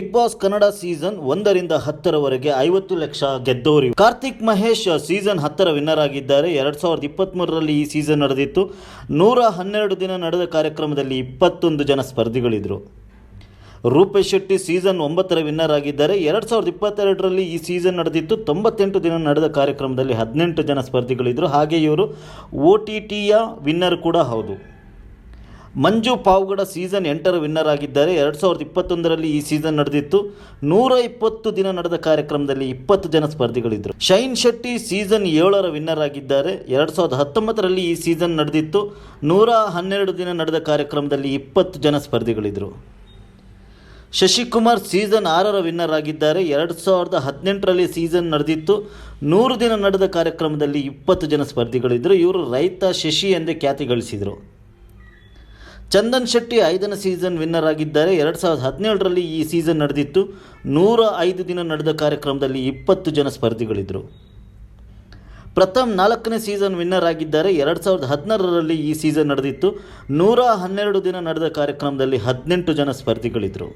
Big boss Kannada season ಒಂದರಿಂದ ಹತ್ತರವರೆಗೆ ಐವತ್ತು ಲಕ್ಷ ಗೆದ್ದವರು ಕಾರ್ತಿಕ್ ಮಹೇಶ್ ಸೀಸನ್ ಹತ್ತರ ವಿನ್ನರ್ ಆಗಿದ್ದಾರೆ. ಎರಡ್ ಸಾವಿರದ ಇಪ್ಪತ್ತ್ ಮೂರರಲ್ಲಿ ಈ ಸೀಸನ್ ನಡೆದಿತ್ತು. ನೂರ ಹನ್ನೆರಡು ದಿನ ನಡೆದ ಕಾರ್ಯಕ್ರಮದಲ್ಲಿ ಇಪ್ಪತ್ತೊಂದು ಜನ ಸ್ಪರ್ಧಿಗಳಿದ್ರು. ರೂಪೇಶ್ ಶೆಟ್ಟಿ ಸೀಸನ್ ಒಂಬತ್ತರ ವಿನ್ನರ್ ಆಗಿದ್ದಾರೆ. ಎರಡು ಸಾವಿರದ ಇಪ್ಪತ್ತೆರಡರಲ್ಲಿ ಈ ಸೀಸನ್ ನಡೆದಿತ್ತು. ತೊಂಬತ್ತೆಂಟು ದಿನ ನಡೆದ ಕಾರ್ಯಕ್ರಮದಲ್ಲಿ ಹದಿನೆಂಟು ಜನ ಸ್ಪರ್ಧಿಗಳಿದ್ದರು ಹಾಗೆ ಇವರು ಓ ಟಿ ಟಿಯ ವಿನ್ನರ್ ಕೂಡ ಹೌದು. ಮಂಜು ಪಾವ್ಗಡ ಸೀಸನ್ ಎಂಟರ ವಿನ್ನರ್ ಆಗಿದ್ದಾರೆ. ಎರಡು ಸಾವಿರದ ಇಪ್ಪತ್ತೊಂದರಲ್ಲಿ ಈ ಸೀಸನ್ ನಡೆದಿತ್ತು. ನೂರ ಇಪ್ಪತ್ತು ದಿನ ನಡೆದ ಕಾರ್ಯಕ್ರಮದಲ್ಲಿ ಇಪ್ಪತ್ತು ಜನ ಸ್ಪರ್ಧಿಗಳಿದ್ದರು. ಶೈನ್ ಶೆಟ್ಟಿ ಸೀಸನ್ ಏಳರ ವಿನ್ನರ್ ಆಗಿದ್ದಾರೆ. ಎರಡು ಸಾವಿರದ ಹತ್ತೊಂಬತ್ತರಲ್ಲಿ ಈ ಸೀಸನ್ ನಡೆದಿತ್ತು. ನೂರ ಹನ್ನೆರಡು ದಿನ ನಡೆದ ಕಾರ್ಯಕ್ರಮದಲ್ಲಿ ಇಪ್ಪತ್ತು ಜನ ಸ್ಪರ್ಧಿಗಳಿದ್ದರು ಶಶಿಕುಮಾರ್ ಸೀಸನ್ ಆರರ ವಿನ್ನರ್ ಆಗಿದ್ದಾರೆ. ಎರಡು ಸಾವಿರದ ಹದಿನೆಂಟರಲ್ಲಿ ಸೀಸನ್ ನಡೆದಿತ್ತು. ನೂರು ದಿನ ನಡೆದ ಕಾರ್ಯಕ್ರಮದಲ್ಲಿ ಇಪ್ಪತ್ತು ಜನ ಸ್ಪರ್ಧಿಗಳಿದ್ದರು ಇವರು ರೈತ ಶಶಿ ಎಂದೇ ಖ್ಯಾತಿ ಗಳಿಸಿದರು. ಚಂದನ್ ಶೆಟ್ಟಿ ಐದನೇ ಸೀಸನ್ ವಿನ್ನರ್ ಆಗಿದ್ದಾರೆ. ಎರಡು ಸಾವಿರದ ಹದಿನೇಳರಲ್ಲಿ ಈ ಸೀಸನ್ ನಡೆದಿತ್ತು. ನೂರ ಐದು ದಿನ ನಡೆದ ಕಾರ್ಯಕ್ರಮದಲ್ಲಿ ಇಪ್ಪತ್ತು ಜನ ಸ್ಪರ್ಧಿಗಳಿದ್ದರು ಪ್ರಥಮ್ ನಾಲ್ಕನೇ ಸೀಸನ್ ವಿನ್ನರ್ ಆಗಿದ್ದಾರೆ. ಎರಡು ಸಾವಿರದ ಹದಿನಾರರಲ್ಲಿ ಈ ಸೀಸನ್ ನಡೆದಿತ್ತು. ನೂರ ಹನ್ನೆರಡು ದಿನ ನಡೆದ ಕಾರ್ಯಕ್ರಮದಲ್ಲಿ ಹದಿನೆಂಟು ಜನ ಸ್ಪರ್ಧಿಗಳಿದ್ದರು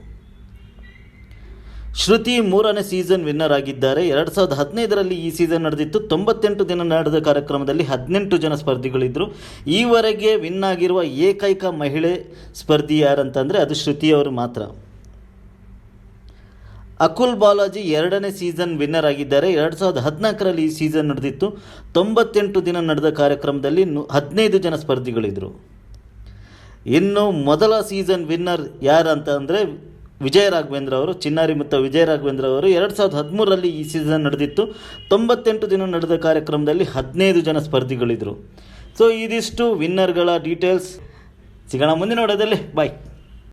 ಶ್ರುತಿ ಮೂರನೇ ಸೀಸನ್ ವಿನ್ನರ್ ಆಗಿದ್ದಾರೆ. ಎರಡು ಸಾವಿರದ ಹದಿನೈದರಲ್ಲಿ ಈ ಸೀಸನ್ ನಡೆದಿತ್ತು. ತೊಂಬತ್ತೆಂಟು ದಿನ ನಡೆದ ಕಾರ್ಯಕ್ರಮದಲ್ಲಿ ಹದಿನೆಂಟು ಜನ ಸ್ಪರ್ಧಿಗಳಿದ್ದರು ಈವರೆಗೆ ವಿನ್ ಆಗಿರುವ ಏಕೈಕ ಮಹಿಳೆ ಸ್ಪರ್ಧಿ ಯಾರಂತಂದರೆ ಅದು ಶ್ರುತಿಯವರು ಮಾತ್ರ. ಅಕುಲ್ ಬಾಲಾಜಿ ಎರಡನೇ ಸೀಸನ್ ವಿನ್ನರ್ ಆಗಿದ್ದಾರೆ. ಎರಡು ಸಾವಿರದ ಹದಿನಾಲ್ಕರಲ್ಲಿ ಈ ಸೀಸನ್ ನಡೆದಿತ್ತು. ತೊಂಬತ್ತೆಂಟು ದಿನ ನಡೆದ ಕಾರ್ಯಕ್ರಮದಲ್ಲಿ ಹದಿನೈದು ಜನ ಸ್ಪರ್ಧಿಗಳಿದ್ದರು ಇನ್ನು ಮೊದಲ ಸೀಸನ್ ವಿನ್ನರ್ ಯಾರು ಅಂತ ಅಂದರೆ ವಿಜಯ ರಾಘವೇಂದ್ರ ಅವರು, ಚಿನ್ನಾರಿ ಮತ್ತು ವಿಜಯ ರಾಘವೇಂದ್ರ ಅವರು ಎರಡು ಸಾವಿರದ ಹದಿಮೂರರಲ್ಲಿ ಈ ಸೀಸನ್ ನಡೆದಿತ್ತು. ತೊಂಬತ್ತೆಂಟು ದಿನ ನಡೆದ ಕಾರ್ಯಕ್ರಮದಲ್ಲಿ ಹದಿನೈದು ಜನ ಸ್ಪರ್ಧಿಗಳಿದ್ದರು ಸೊ ಇದಿಷ್ಟು ವಿನ್ನರ್ಗಳ ಡೀಟೇಲ್ಸ್ ಸಿಗೋಣ ಮುಂದಿನ ನೋಡೋದಲ್ಲಿ ಬಾಯ್